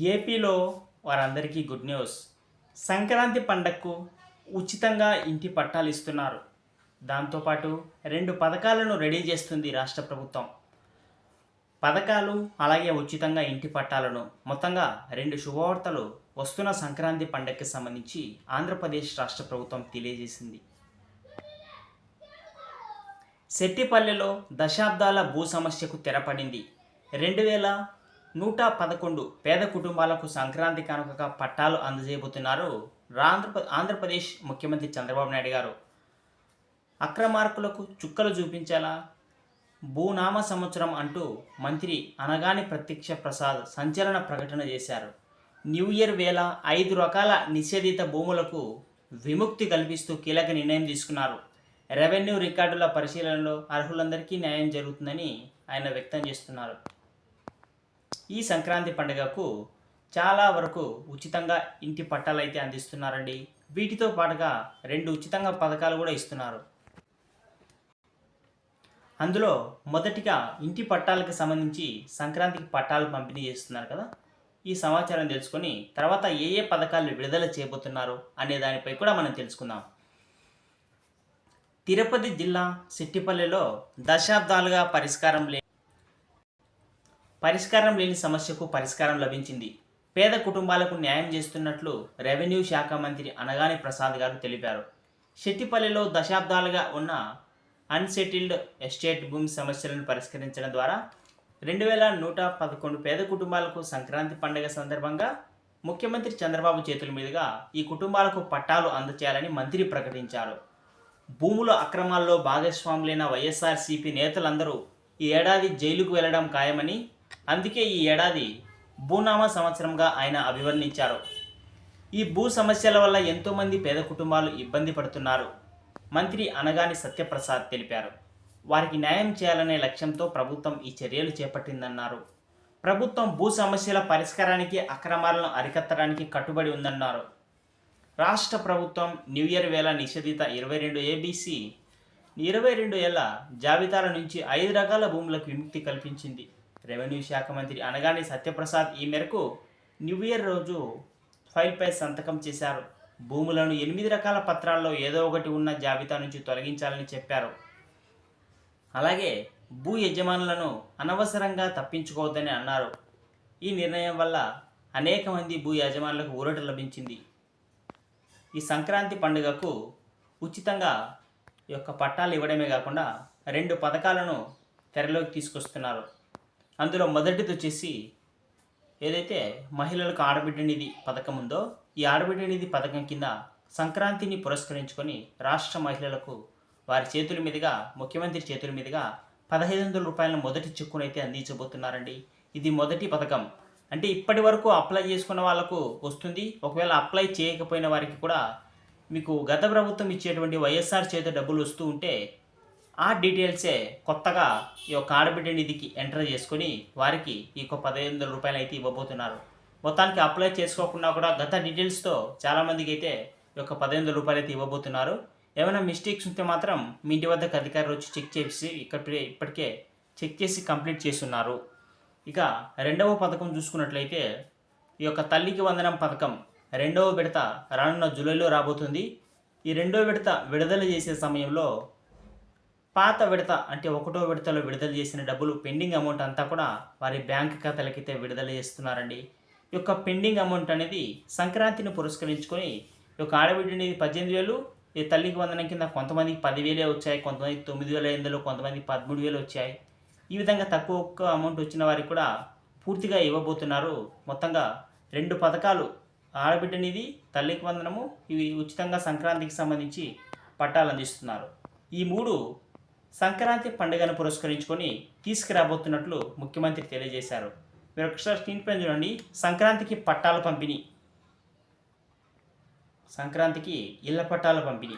ఏపీలో వారందరికీ good news. Sankranti పండగకు ఉచితంగా ఇంటి పట్టాలు ఇస్తున్నారు. దాంతోపాటు రెండు పథకాలను రెడీ చేస్తుంది రాష్ట్ర ప్రభుత్వం. పథకాలు అలాగే ఉచితంగా ఇంటి పట్టాలను మొత్తంగా రెండు శుభవార్తలు వస్తున్న సంక్రాంతి పండగకి సంబంధించి ఆంధ్రప్రదేశ్ రాష్ట్ర ప్రభుత్వం తెలియజేసింది. శెట్టిపల్లెలో దశాబ్దాల భూ సమస్యకు తెరపడింది. రెండు వేల నూట పదకొండు పేద కుటుంబాలకు సంక్రాంతి కానుకగా పట్టాలు అందజేయబోతున్నారు ఆంధ్రప్ర ఆంధ్రప్రదేశ్ ముఖ్యమంత్రి చంద్రబాబు నాయుడు గారు. అక్రమార్కులకు చుక్కలు చూపించేలా భూనామ సంవత్సరం అంటూ మంత్రి అనగాని ప్రత్యక్ష ప్రసాద్ సంచలన ప్రకటన చేశారు. న్యూ ఇయర్ వేళ ఐదు రకాల నిషేధిత భూములకు విముక్తి కల్పిస్తూ కీలక నిర్ణయం తీసుకున్నారు. రెవెన్యూ రికార్డుల పరిశీలనలో అర్హులందరికీ న్యాయం జరుగుతుందని ఆయన వ్యక్తం చేస్తున్నారు. ఈ సంక్రాంతి పండుగకు చాలా వరకు ఉచితంగా ఇంటి పట్టాలు అయితే అందిస్తున్నారండి. వీటితో పాటుగా రెండు ఉచితంగా పథకాలు కూడా ఇస్తున్నారు. అందులో మొదటిగా ఇంటి పట్టాలకు సంబంధించి సంక్రాంతికి పట్టాలు పంపిణీ చేస్తున్నారు కదా. ఈ సమాచారం తెలుసుకొని తర్వాత ఏ ఏ పథకాలు విడుదల చేయబోతున్నారు అనే దానిపై కూడా మనం తెలుసుకుందాం. తిరుపతి జిల్లా సిట్టిపల్లిలో దశాబ్దాలుగా పరిష్కారం లే పరిష్కారం లేని సమస్యకు పరిష్కారం లభించింది. పేద కుటుంబాలకు న్యాయం చేస్తున్నట్లు రెవెన్యూ శాఖ మంత్రి అనగాని ప్రసాద్ గారు తెలిపారు. శెట్టిపల్లిలో దశాబ్దాలుగా ఉన్న అన్సెటిల్డ్ ఎస్టేట్ భూమి సమస్యలను పరిష్కరించడం ద్వారా రెండు వేల నూట పదకొండు పేద కుటుంబాలకు సంక్రాంతి పండుగ సందర్భంగా ముఖ్యమంత్రి చంద్రబాబు చేతుల మీదుగా ఈ కుటుంబాలకు పట్టాలు అందచేయాలని మంత్రి ప్రకటించారు. భూముల అక్రమాల్లో భాగస్వాములైన వైఎస్ఆర్సీపీ నేతలందరూ ఈ ఏడాది జైలుకు వెళ్ళడం ఖాయమని అందుకే ఈ ఏడాది భూనామా సంవత్సరంగా ఆయన అభివర్ణించారు. ఈ భూ సమస్యల వల్ల ఎంతోమంది పేద కుటుంబాలు ఇబ్బంది పడుతున్నారు మంత్రి అనగాని సత్యప్రసాద్ తెలిపారు. వారికి న్యాయం చేయాలనే లక్ష్యంతో ప్రభుత్వం ఈ చర్యలు చేపట్టిందన్నారు. ప్రభుత్వం భూ సమస్యల పరిష్కారానికి అక్రమాలను అరికట్టడానికి కట్టుబడి ఉందన్నారు. రాష్ట్ర ప్రభుత్వం న్యూ ఇయర్ వేళ నిషేధిత ఇరవై రెండు ఏబీసీ ఇరవై రెండు ఏళ్ళ జాబితాల నుంచి ఐదు రకాల భూములకు విముక్తి కల్పించింది. రెవెన్యూ శాఖ మంత్రి అనగానే సత్యప్రసాద్ ఈ మేరకు న్యూ ఇయర్ రోజు ఫైల్పై సంతకం చేశారు. భూములను ఎనిమిది రకాల పత్రాల్లో ఏదో ఒకటి ఉన్న జాబితా నుంచి తొలగించాలని చెప్పారు. అలాగే భూ యజమానులను అనవసరంగా తప్పించుకోవద్దని అన్నారు. ఈ నిర్ణయం వల్ల అనేక మంది భూ యజమానులకు ఊరట లభించింది. ఈ సంక్రాంతి పండుగకు ఉచితంగా ఈ యొక్క పట్టాలు ఇవ్వడమే కాకుండా రెండు పథకాలను తెరలోకి తీసుకొస్తున్నారు. అందులో మొదటిది వచ్చేసి ఏదైతే మహిళలకు ఆడబిడ్డ నిధి పథకం ఉందో ఈ ఆడబిడ్డ నిధి పథకం కింద సంక్రాంతిని పురస్కరించుకొని రాష్ట్ర మహిళలకు వారి చేతుల మీదుగా ముఖ్యమంత్రి చేతుల మీదుగా పదహైదు వందల రూపాయల మొదటి చిక్కునైతే అందించబోతున్నారండి. ఇది మొదటి పథకం. అంటే ఇప్పటి వరకు అప్లై చేసుకున్న వాళ్ళకు వస్తుంది. ఒకవేళ అప్లై చేయకపోయిన వారికి కూడా మీకు గత ప్రభుత్వం ఇచ్చేటువంటి వైఎస్ఆర్ చేత డబ్బులు వస్తూ ఉంటే ఆ డీటెయిల్సే కొత్తగా ఈ యొక్క ఆడబిడ్డ నిధికి ఎంటర్ చేసుకొని వారికి ఈ యొక్క పదిహేను వందల రూపాయలు అయితే ఇవ్వబోతున్నారు. మొత్తానికి అప్లై చేసుకోకుండా కూడా గత డీటెయిల్స్తో చాలామందికి అయితే ఈ యొక్క పదిహేను వందల రూపాయలు అయితే ఇవ్వబోతున్నారు. ఏమైనా మిస్టేక్స్ ఉంటే మాత్రం మీ ఇంటి వద్దకు అధికారులు వచ్చి చెక్ చేసి ఇక్కడ ఇప్పటికే చెక్ చేసి కంప్లీట్ చేస్తున్నారు. ఇక రెండవ పథకం చూసుకున్నట్లయితే ఈ యొక్క తల్లికి వందనం పథకం రెండవ విడత రానున్న జూలైలో రాబోతుంది. ఈ రెండవ విడత విడుదల చేసే సమయంలో పాత విడత అంటే ఒకటో విడతలో విడుదల చేసిన డబ్బులు పెండింగ్ అమౌంట్ అంతా కూడా వారి బ్యాంక్ ఖాతాలకైతే విడుదల చేస్తున్నారండి. ఈ యొక్క పెండింగ్ అమౌంట్ అనేది సంక్రాంతిని పురస్కరించుకొని ఈ యొక్క ఆడబిడ్డ అనేది పద్దెనిమిది వేలు ఈ తల్లికి వందనం కింద కొంతమందికి పదివేలే వచ్చాయి కొంతమందికి తొమ్మిది వేల ఐదులో కొంతమంది కొంతమందికి పదమూడు వేలు వచ్చాయి. ఈ విధంగా తక్కువ అమౌంట్ వచ్చిన వారికి కూడా పూర్తిగా ఇవ్వబోతున్నారు. మొత్తంగా రెండు పథకాలు ఆడబిడ్డ నిధి తల్లికి వందనము ఇవి ఉచితంగా సంక్రాంతికి సంబంధించి పట్టాలు అందిస్తున్నారు ఈ మూడు సంక్రాంతి పండుగను పురస్కరించుకొని తీసుకురాబోతున్నట్లు ముఖ్యమంత్రి తెలియజేశారు. మీరు ఒకసారి స్క్రీన్ పైన చూడండి. సంక్రాంతికి పట్టాల పంపిణీ. సంక్రాంతికి ఇళ్ళ పట్టాల పంపిణీ.